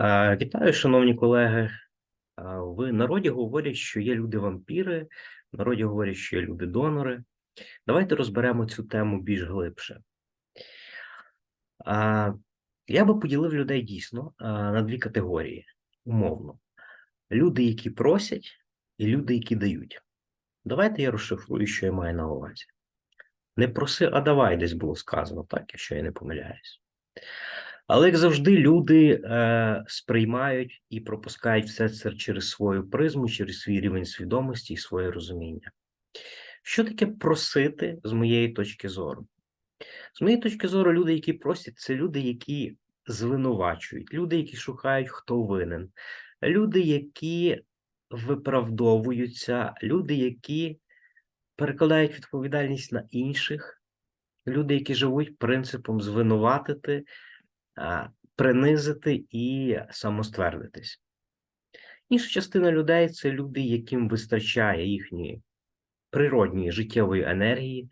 Вітаю, шановні колеги. В народі говорять, що є люди-вампіри, в народі говорять, що є люди-донори. Давайте розберемо цю тему більш глибше. Я би поділив людей дійсно на дві категорії, умовно: люди, які просять, і люди, які дають. Давайте я розшифрую, що я маю на увазі. Не проси, а давай десь було сказано, так, якщо я не помиляюсь. Але як завжди, люди е, сприймають і пропускають все це через свою призму, через свій рівень свідомості і своє розуміння. Що таке просити з моєї точки зору? З моєї точки зору, люди, які просять, це люди, які звинувачують, люди, які шукають, хто винен, люди, які виправдовуються, люди, які перекладають відповідальність на інших, люди, які живуть принципом звинуватити принизити і самоствердитись. Інша частина людей це люди, яким вистачає їхньої природньої життєвої енергії,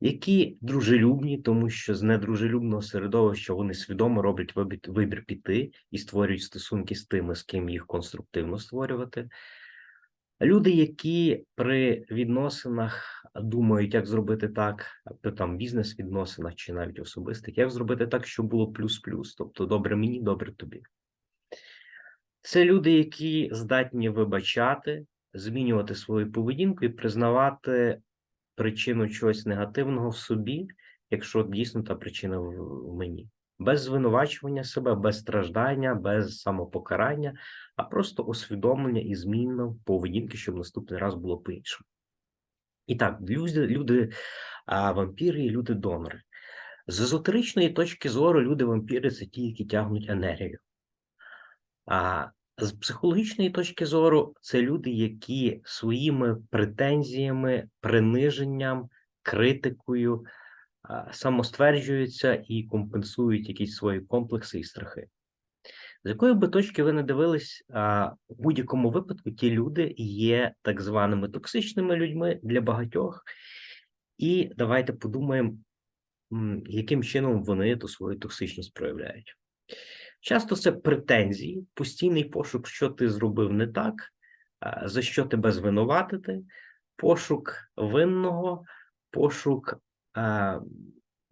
які дружелюбні, тому що з недружелюбного середовища вони свідомо роблять вибір, піти і створюють стосунки з тими, з ким їх конструктивно створювати. Люди, які при відносинах думають, як зробити так, при там бізнес-відносинах чи навіть особистих, як зробити так, щоб було плюс-плюс, тобто добре мені, добре тобі. Це люди, які здатні вибачати, змінювати свою поведінку і признавати причину чогось негативного в собі, якщо дійсно та причина в мені. Без звинувачування себе, без страждання, без самопокарання, а просто усвідомлення і зміна поведінки, щоб наступний раз було по-іншому. І так, люди, люди а, вампіри і люди-донори. З езотеричної точки зору, люди-вампіри це ті, які тягнуть енергію. А з психологічної точки зору, це люди, які своїми претензіями, приниженням, критикою самостверджуються і компенсують якісь свої комплекси і страхи. З якої би точки ви не дивились, у будь-якому випадку ті люди є так званими токсичними людьми для багатьох. І давайте подумаємо, яким чином вони ту свою токсичність проявляють. Часто це претензії, постійний пошук, що ти зробив не так, за що тебе звинуватити, пошук винного, пошук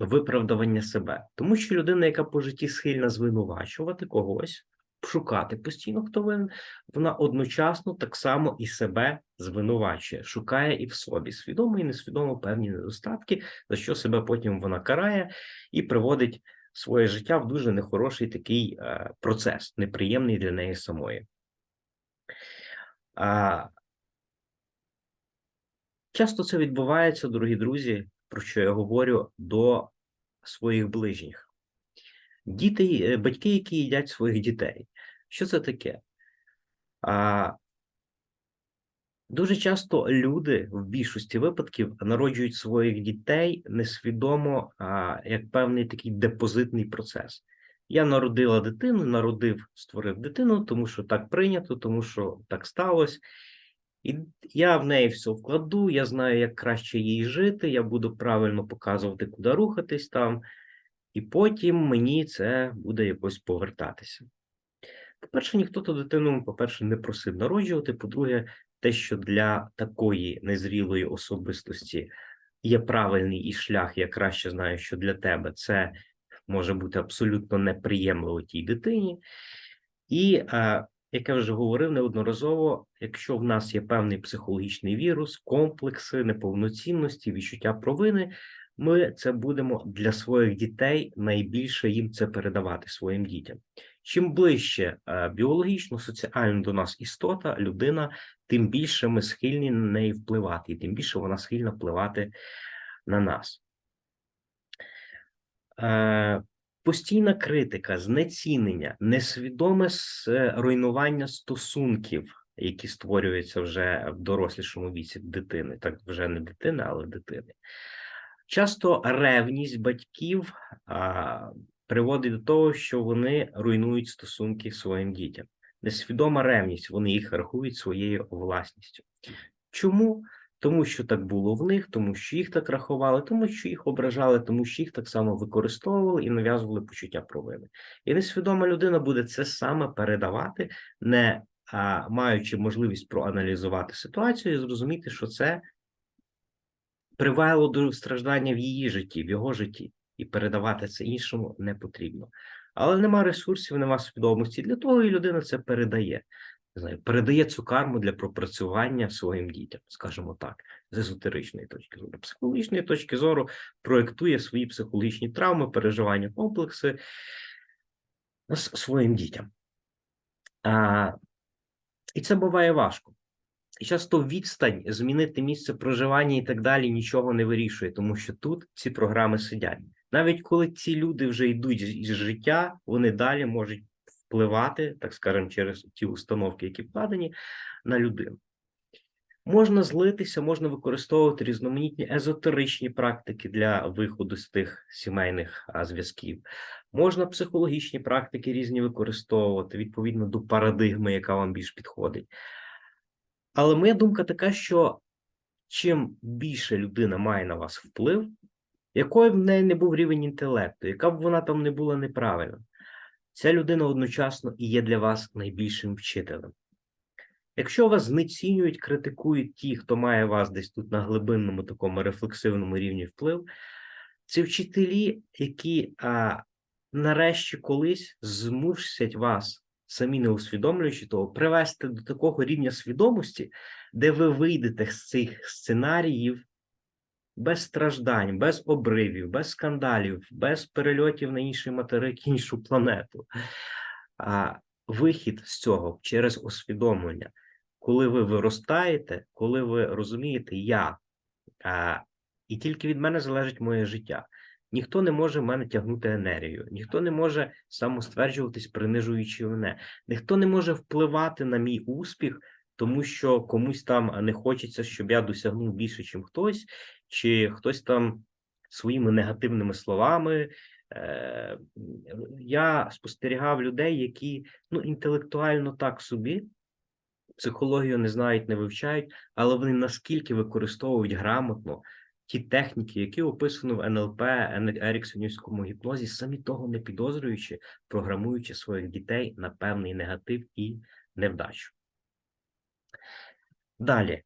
виправдування себе. Тому що людина, яка по житті схильна звинувачувати когось, шукати постійно, хто винен, вона одночасно так само і себе звинувачує, шукає і в собі свідомо і несвідомо певні недостатки, за що себе потім вона карає і приводить своє життя в дуже нехороший такий е, процес, неприємний для неї самої. Часто це відбувається, дорогі друзі, про що я говорю, до своїх ближніх. Діти, е, батьки, які їдять своїх дітей. Що це таке? А, Дуже часто люди в більшості випадків народжують своїх дітей несвідомо а, як певний такий депозитний процес. Я народила дитину, народив, створив дитину, тому що так прийнято, тому що так сталося. І я в неї все вкладу, я знаю, як краще їй жити, я буду правильно показувати, куди рухатись там, і потім мені це буде якось повертатися. По-перше, ніхто ту дитину, по-перше, не просив народжувати. По-друге, те, що для такої незрілої особистості є правильний і шлях, я краще знаю, що для тебе це може бути абсолютно неприємливо тій дитині. І, е, як я вже говорив неодноразово, якщо в нас є певний психологічний вірус, комплекси, неповноцінності, відчуття провини, ми це будемо для своїх дітей найбільше їм це передавати своїм дітям. Чим ближче е, біологічно, соціально до нас істота, людина, тим більше ми схильні на неї впливати, і тим більше вона схильна впливати на нас. Постійна критика, знецінення, несвідоме руйнування стосунків, які створюються вже в дорослішому віці дитини, так вже не дитини, але дитини. Часто ревність батьків а, приводить до того, що вони руйнують стосунки своїм дітям. Несвідома ревність, вони їх рахують своєю власністю. Чому? Тому що так було в них, тому що їх так рахували, тому що їх ображали, тому що їх так само використовували і нав'язували почуття провини. І несвідома людина буде це саме передавати, не а, маючи можливість проаналізувати ситуацію і зрозуміти, що це привело до страждання в її житті, в його житті, і передавати це іншому не потрібно. Але нема ресурсів, нема свідомості. Для того і людина це передає. Знаю, передає цю карму для пропрацювання своїм дітям, скажімо так, з езотеричної точки зору. Психологічної точки зору проєктує свої психологічні травми, переживання, комплекси своїм дітям. А, і це буває важко. І часто відстань, змінити місце проживання і так далі нічого не вирішує, тому що тут ці програми сидять. Навіть коли ці люди вже йдуть з життя, вони далі можуть впливати, так скажемо, через ті установки, які вкладені на людину. Можна злитися, можна використовувати різноманітні езотеричні практики для виходу з тих сімейних зв'язків. Можна психологічні практики різні використовувати відповідно до парадигми, яка вам більш підходить. Але моя думка така, що чим більше людина має на вас вплив, якою б в неї не був рівень інтелекту, яка б вона там не була неправильна, ця людина одночасно і є для вас найбільшим вчителем. Якщо вас знецінюють, критикують ті, хто має вас десь тут на глибинному такому рефлексивному рівні вплив, це вчителі, які а, нарешті колись змусять вас, самі не усвідомлюючи того, привести до такого рівня свідомості, де ви вийдете з цих сценаріїв без страждань, без обривів, без скандалів, без перельотів на інший материк, іншу планету. А вихід з цього через усвідомлення, коли ви виростаєте, коли ви розумієте, я, а, і тільки від мене залежить моє життя. Ніхто не може в мене тягнути енергію, ніхто не може самостверджуватись, принижуючи мене, ніхто не може впливати на мій успіх, тому що комусь там не хочеться, щоб я досягнув більше, ніж хтось, чи хтось там своїми негативними словами. Е, я спостерігав людей, які ну, інтелектуально так собі, психологію не знають, не вивчають, але вони наскільки використовують грамотно ті техніки, які описано в НЛП, Еріксонівському гіпнозі, самі того не підозрюючи, програмуючи своїх дітей на певний негатив і невдачу. Далі.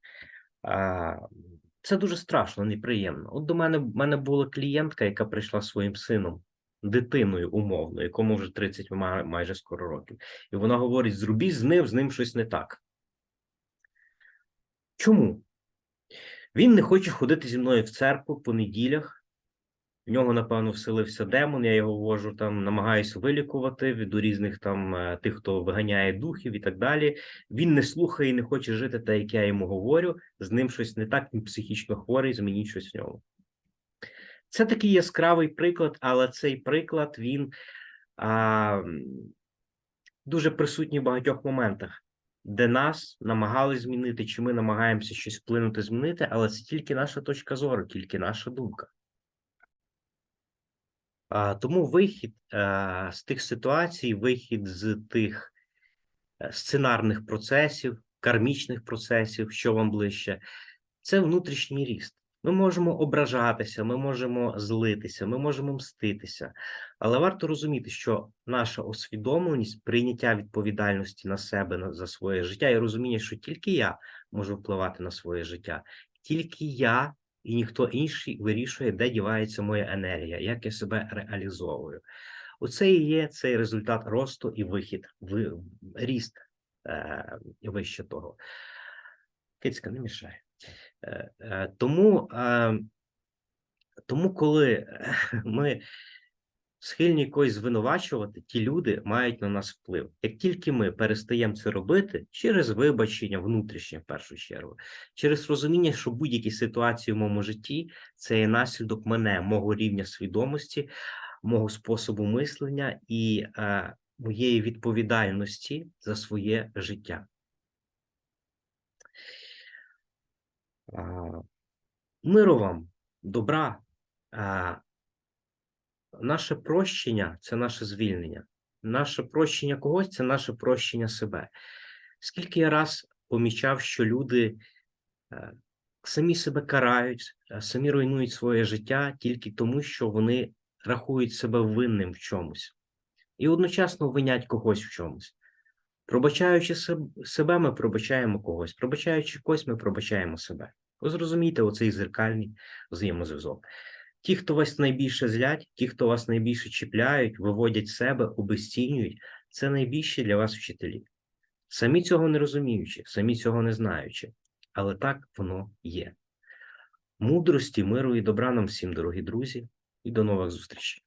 Це дуже страшно, неприємно. От до мене в мене була клієнтка, яка прийшла своїм сином, дитиною умовно, якому вже 30 ма- майже скоро років. І вона говорить: зробіть з ним, з ним щось не так. Чому? Він не хоче ходити зі мною в церкву по неділях. В нього, напевно, вселився демон. Я його вожу там, намагаюся вилікувати від різних там е, тих, хто виганяє духів і так далі. Він не слухає і не хоче жити так, як я йому говорю. З ним щось не так, він психічно хворий, змініть щось в ньому. Це такий яскравий приклад, але цей приклад він а, дуже присутній в багатьох моментах, де нас намагались змінити, чи ми намагаємося щось вплинути, змінити, але це тільки наша точка зору, тільки наша думка. Тому вихід з тих ситуацій, вихід з тих е, сценарних процесів, кармічних процесів, що вам ближче, це внутрішній ріст. Ми можемо ображатися, ми можемо злитися, ми можемо мститися, але варто розуміти, що наша усвідомленість, прийняття відповідальності на себе за своє життя і розуміння, що тільки я можу впливати на своє життя, тільки я і ніхто інший вирішує, де дівається моя енергія, як я себе реалізовую. Оце і є цей результат росту і вихід в ріст е, вище того. Кицька, не мішає. Е, е, Тому, е, тому, коли ми схильні когось звинувачувати, ті люди мають на нас вплив. Як тільки ми перестаємо це робити через вибачення внутрішнє, в першу чергу, через розуміння, що будь-які ситуації в моєму житті це є наслідок мене, мого рівня свідомості, мого способу мислення і е, моєї відповідальності за своє життя. Миру вам, добра. Наше прощення це наше звільнення. Наше прощення когось це наше прощення себе. Скільки я раз помічав, що люди е, самі себе карають, самі руйнують своє життя тільки тому, що вони рахують себе винним в чомусь і одночасно винять когось в чомусь. Пробачаючи себе, ми пробачаємо когось. Пробачаючи когось, ми пробачаємо себе. Ви зрозумієте оцей зеркальний взаємозв'язок. Ті, хто вас найбільше злять, ті, хто вас найбільше чіпляють, виводять себе, обесцінюють, це найбільші для вас вчителі. Самі цього не розуміючи, самі цього не знаючи, але так воно є. Мудрості, миру і добра нам всім, дорогі друзі, і до нових зустрічей.